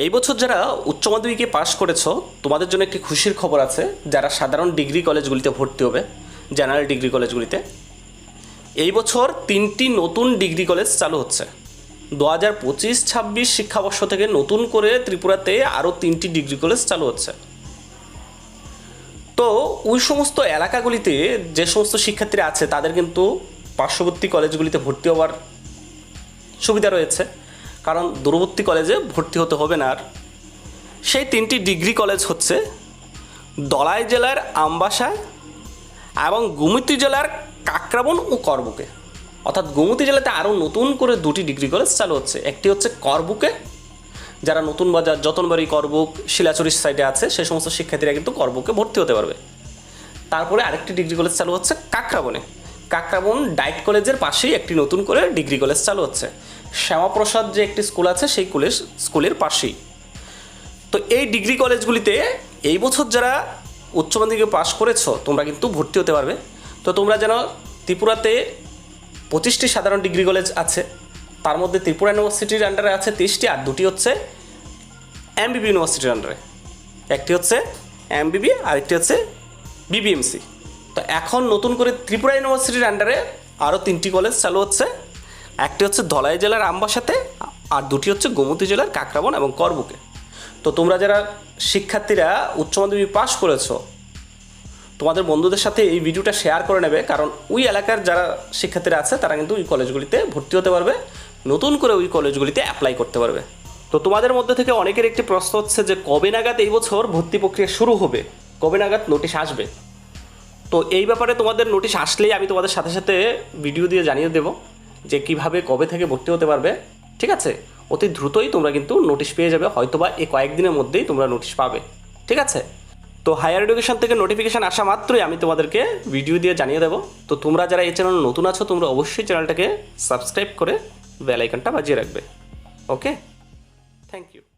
এই বছর যারা উচ্চ মাধ্যমিকে পাশ করেছ, তোমাদের জন্য একটি খুশির খবর আছে, যারা সাধারণ ডিগ্রি কলেজগুলিতে ভর্তি হবে, জেনারেল ডিগ্রি কলেজগুলিতে। এই বছর তিনটি নতুন ডিগ্রি কলেজ চালু হচ্ছে। দু হাজার পঁচিশ, ছাব্বিশ শিক্ষাবর্ষ থেকে নতুন করে ত্রিপুরাতে আরও তিনটি ডিগ্রি কলেজ চালু হচ্ছে। তো, ওই সমস্ত এলাকাগুলিতে যে সমস্ত শিক্ষার্থীরা আছে, তাদের কিন্তু পার্শ্ববর্তী কলেজগুলিতে ভর্তি হওয়ার সুবিধা রয়েছে। কারণ দূরবর্তী কলেজে ভর্তি হতে হবে না আর। সেই তিনটি ডিগ্রি কলেজ হচ্ছে দলাই জেলার আমবাসা এবং গোমতী জেলার কাকরাবন ও করবুকে। অর্থাৎ গোমতী জেলাতে আরও নতুন করে দুটি ডিগ্রি কলেজ চালু হচ্ছে। একটি হচ্ছে করবুকে, যারা নতুন বাজার যতনবাড়ি করবুক শিলাচুরির সাইডে আছে, সে সমস্ত শিক্ষার্থীরা কিন্তু করবুকে ভর্তি হতে পারবে। তারপরে আরেকটি ডিগ্রি কলেজ চালু হচ্ছে কাকরাবনে। কাকরাবন ডাইট কলেজের পাশেই একটি নতুন করে ডিগ্রি কলেজ চালু হচ্ছে। শ্যামাপ্রসাদ যে একটি স্কুল আছে, সেই কলেজ স্কুলের পাশেই। তো এই ডিগ্রি কলেজগুলিতে এই বছর যারা উচ্চ মাধ্যমিকে পাশ করেছ, তোমরা কিন্তু ভর্তি হতে পারবে। তো তোমরা যেন ত্রিপুরাতে পঁচিশটি সাধারণ ডিগ্রি কলেজ আছে, তার মধ্যে ত্রিপুরা ইউনিভার্সিটির আন্ডারে আছে তেইশটি আর দুটি হচ্ছে এমবিবি ইউনিভার্সিটির আন্ডারে একটি হচ্ছে এমবিবি আর একটি হচ্ছে বিবিএমসি তো এখন নতুন করে ত্রিপুরা ইউনিভার্সিটির আন্ডারে আরও তিনটি কলেজ চালু হচ্ছে। একটি হচ্ছে ধলাই জেলার আমবাসাতে, আর দুটি হচ্ছে গোমতী জেলার কাকরাবন এবং করবুকে। তো তোমরা যারা শিক্ষার্থীরা উচ্চ মাধ্যমিক পাশ করেছ, তোমাদের বন্ধুদের সাথে এই ভিডিওটা শেয়ার করে নেবে, কারণ ওই এলাকার যারা শিক্ষার্থীরা আছে, তারা কিন্তু ওই কলেজগুলিতে ভর্তি হতে পারবে, নতুন করে ওই কলেজগুলিতে অ্যাপ্লাই করতে পারবে। তো তোমাদের মধ্যে থেকে অনেকের একটি প্রশ্ন হচ্ছে যে, কবে নাগাদ এই বছর ভর্তি প্রক্রিয়া শুরু হবে? কবে নাগাদ নোটিশ আসবে? তো এই ব্যাপারে তোমাদের নোটিশ আসলেই আমি তোমাদের সাথে সাথে ভিডিও দিয়ে জানিয়ে দেবো। যে কীভাবে কবে থেকে ভর্তি হতে পারবে, ঠিক আছে? অতি দ্রুতই তোমরা কিন্তু নোটিশ পেয়ে যাবে, হয়তোবা এই কয়েকদিনের মধ্যেই তোমরা নোটিশ পাবে, ঠিক আছে? তো হায়ার এডুকেশন থেকে নোটিফিকেশান আসা মাত্রই আমি তোমাদেরকে ভিডিও দিয়ে জানিয়ে দেবো। তো তোমরা যারা এই চ্যানেল নতুন আছো, তোমরা অবশ্যই চ্যানেলটাকে সাবস্ক্রাইব করে বেল আইকনটা বাজিয়ে রাখবে ওকে থ্যাংক ইউ